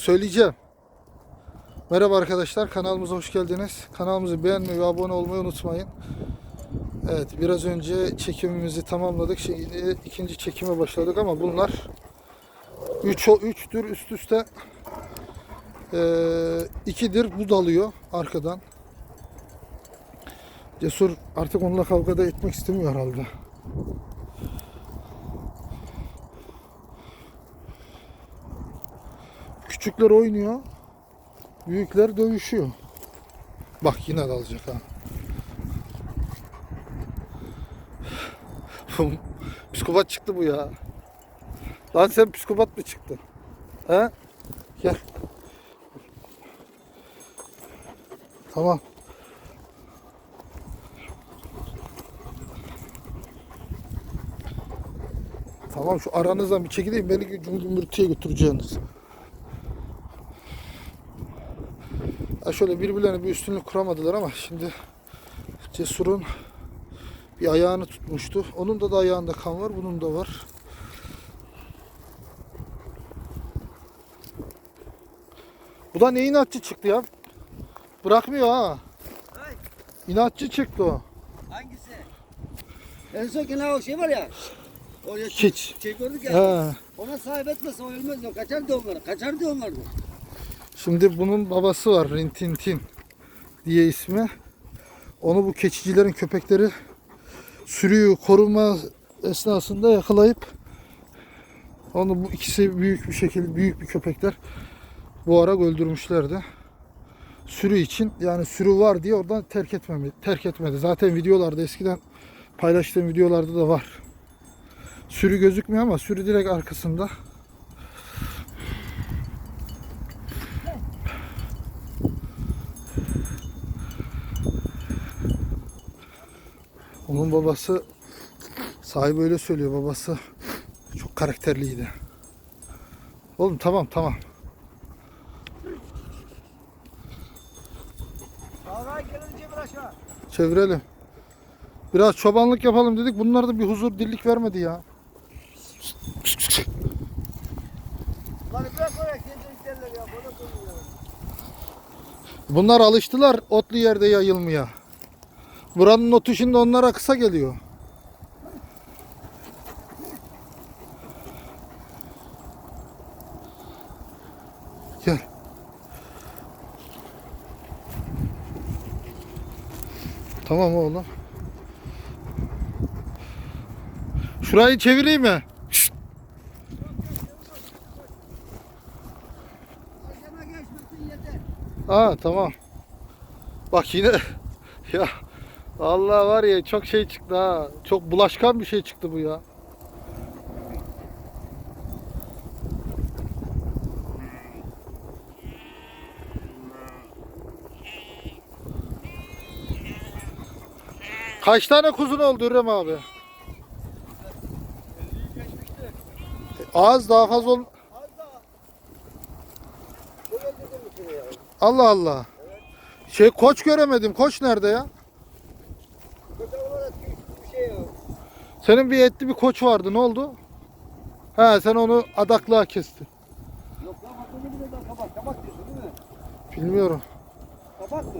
söyleyeceğim. Merhaba arkadaşlar kanalımıza hoş geldiniz. Kanalımızı beğenmeyi ve abone olmayı unutmayın. Evet biraz önce çekimimizi tamamladık. Şimdi ikinci çekime başladık ama bunlar 3 o 3'tür üst üste ee, ikidir bu dalıyor arkadan. Cesur artık onunla kavgada etmek istemiyor herhalde. Küçükler oynuyor. Büyükler dövüşüyor. Bak yine dalacak ha. psikopat çıktı bu ya. Lan sen psikopat mı çıktı? He? Gel. Tamam. Tamam şu aranızdan bir çekileyim beni gümbürtüye götüreceğiniz. Ha şöyle birbirlerine bir üstünlük kuramadılar ama şimdi Cesur'un bir ayağını tutmuştu. Onun da da ayağında kan var, bunun da var. Bu da ne inatçı çıktı ya? Bırakmıyor ha. Ay. İnatçı çıktı o. Hangisi? En son gene o şey var ya. O ya Hiç. Şey gördük ya. He. Ona sahip etmese o ölmez o. Kaçardı onları. Kaçardı onları. Şimdi bunun babası var Rintintin diye ismi. Onu bu keçicilerin köpekleri sürüyü koruma esnasında yakalayıp onu bu ikisi büyük bir şekilde büyük bir köpekler bu ara öldürmüşlerdi. Sürü için yani sürü var diye oradan terk etmedi. Terk etmedi. Zaten videolarda eskiden paylaştığım videolarda da var. Sürü gözükmüyor ama sürü direkt arkasında. Onun babası sahibi öyle söylüyor babası çok karakterliydi. Oğlum tamam tamam. Çevirelim. Biraz çobanlık yapalım dedik. Bunlar da bir huzur dillik vermedi ya. Bunlar alıştılar otlu yerde yayılmaya. Buranın otu şimdi onlara kısa geliyor. Gel. Tamam oğlum. Şurayı çevireyim mi? Şşt. Ha tamam. Bak yine ya Allah var ya çok şey çıktı ha. Çok bulaşkan bir şey çıktı bu ya. Kaç tane kuzun oldu Hürrem abi? Az daha fazla ol. Allah Allah. Şey koç göremedim. Koç nerede ya? Kötü olarak bir şey yok. Senin bir etli bir koç vardı. Ne oldu? He sen onu adaklığa kestin. Yok lan onu bile daha kabak. Kabak diyorsun değil mi? Bilmiyorum. Kabak mı?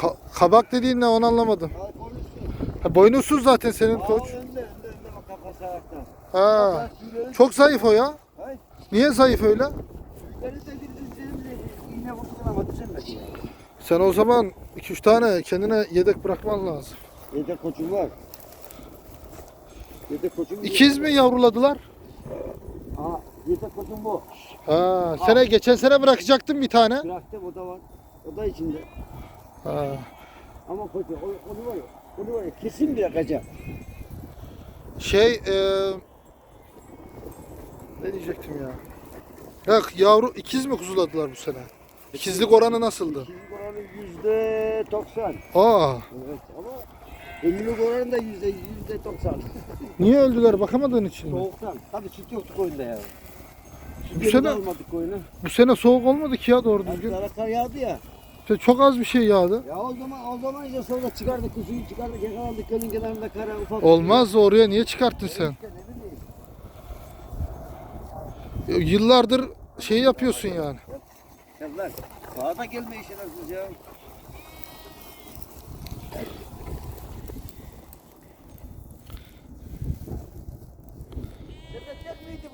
Ka- kabak dediğin ne onu anlamadım. Ha konuşsun. Ha, boynuzsuz zaten senin Aa, koç. Önde önde önde bak kafası ayakta. Ha. Bak, tüyleri- Çok zayıf o ya. Hay. Niye zayıf öyle? Tüyleri de girdin senin de iğne vurdun ama düzelmedi. Sen o zaman 2-3 tane kendine yedek bırakman lazım. Yedek koçum var. Yedek koçum İkiz mi yavruladılar? Aa, yedek koçum bu. Ha, sene geçen sene bırakacaktım bir tane. Bıraktım o da var. O da içinde. Ha. Ama koçu o, onu var ya. Onu var ya kesin bırakacağım. Şey eee ne diyecektim ya? Ya yavru ikiz mi kuzuladılar bu sene? İkizlik oranı nasıldı? İkizlik oranı yüzde doksan. Aa, Evet ama ölümlük oranı da yüzde yüzde doksan. niye öldüler bakamadığın için mi? Soğuktan. Tabii süt yoktu koyunda ya. Bu Süt sene- almadık koyuna. Bu sene soğuk olmadı ki ya doğru düzgün. Kar yağdı ya. İşte Çok az bir şey yağdı. Ya o zaman o zaman işte sonra çıkardık kuzuyu çıkardık yakalandık gölün kenarında kara ufak. Olmaz oraya niye çıkarttın sen? İşte ne bileyim. Yıllardır şey yapıyorsun yani. Lan sağda gelme işe nasıl ya?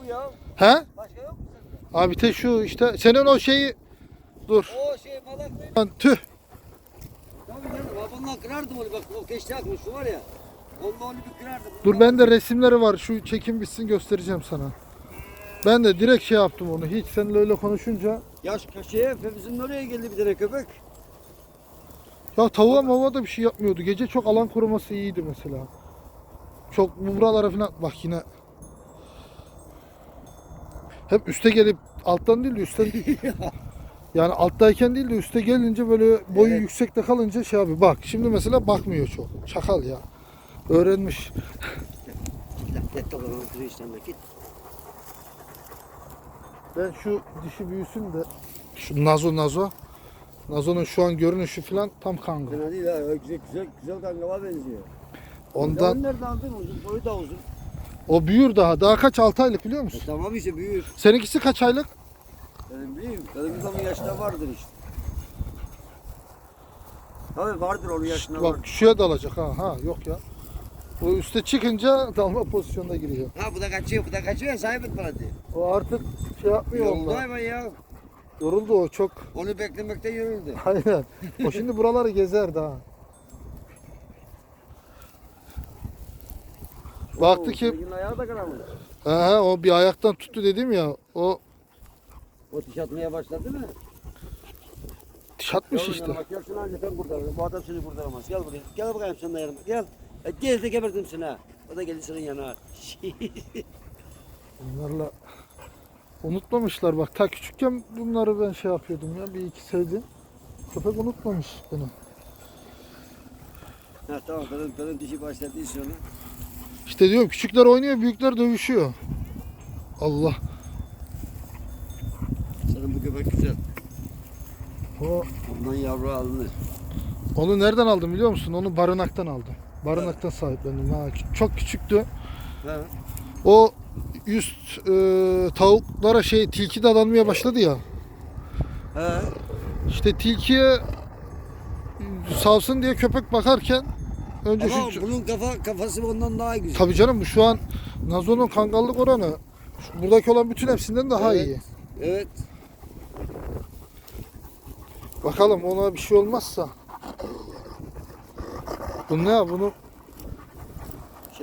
Bu ya? He? Başka yok mu sende? Abi te şu işte senin o şeyi dur. O şey malak mıydı? Lan tüh. Tabii canım babamla kırardım onu bak o keşke akmış şu var ya. Onunla onu bir kırardım. Dur bende resimleri var. Şu çekim bitsin göstereceğim sana. Ben de direkt şey yaptım onu. Hiç seninle öyle konuşunca. Ya şu köşeye Fevzi'nin oraya geldi bir tane köpek. Ya tavuğa mava da bir şey yapmıyordu. Gece çok alan koruması iyiydi mesela. Çok bu buralara falan bak yine. Hep üste gelip alttan değil de üstten Yani alttayken değil de üste gelince böyle boyu Evet. yüksekte kalınca şey abi bak şimdi mesela bakmıyor çok. Çakal ya. Öğrenmiş. Lanet olan oturuyor işte git. Ben şu dişi büyüsün de şu Nazo Nazo. Nazo'nun şu an görünüşü falan tam kanka. Fena değil ha güzel güzel güzel kankama benziyor. Ondan nerede aldın uzun boyu da uzun. O büyür daha. Daha kaç 6 aylık biliyor E, musun? tamam işte büyür. Seninkisi kaç aylık? Benim bileyim. Benim adamın yaşta vardır işte. Tabii vardır onun yaşında Bak vardır. şuraya dalacak ha. Ha yok ya. O üste çıkınca dalma pozisyonuna giriyor. Ha bu da kaçıyor bu da kaçıyor sahip et bana diye. O artık şey yapmıyor Yolda onunla. hayvan ya. Yoruldu o çok. Onu beklemekte yoruldu. Aynen. O şimdi buraları gezer daha. Baktı ki Sevginin ayağı da aha, o bir ayaktan tuttu dedim ya. O O diş atmaya başladı mı? çatmış Gel işte. gel şunu anca sen kurtarır. Bu adam seni kurtaramaz. Gel buraya. Gel bakayım sen de yanıma. Gel. E, gel de geberdim seni ha. O da geldi senin yanına. Bunlarla unutmamışlar bak ta küçükken bunları ben şey yapıyordum ya bir iki sevdim. Köpek unutmamış beni. ha tamam benim, benim dişi başladı sonra. İşte diyorum küçükler oynuyor büyükler dövüşüyor. Allah. Senin bu köpek güzel. O, Ondan yavru alınır. onu nereden aldım biliyor musun? Onu barınaktan aldım. Barınaktan sahiplendim. Ha, çok küçüktü. Ha. O üst e, tavuklara şey tilki dadanmaya başladı ya. Ha. İşte tilkiye savsın diye köpek bakarken önce Ama şu bunun kafa kafası ondan daha güzel. Tabii canım bu şu an Nazo'nun kangallık oranı şu- buradaki olan bütün hepsinden daha Evet. iyi. Evet. Bakalım ona bir şey olmazsa. Bu ne ya bunu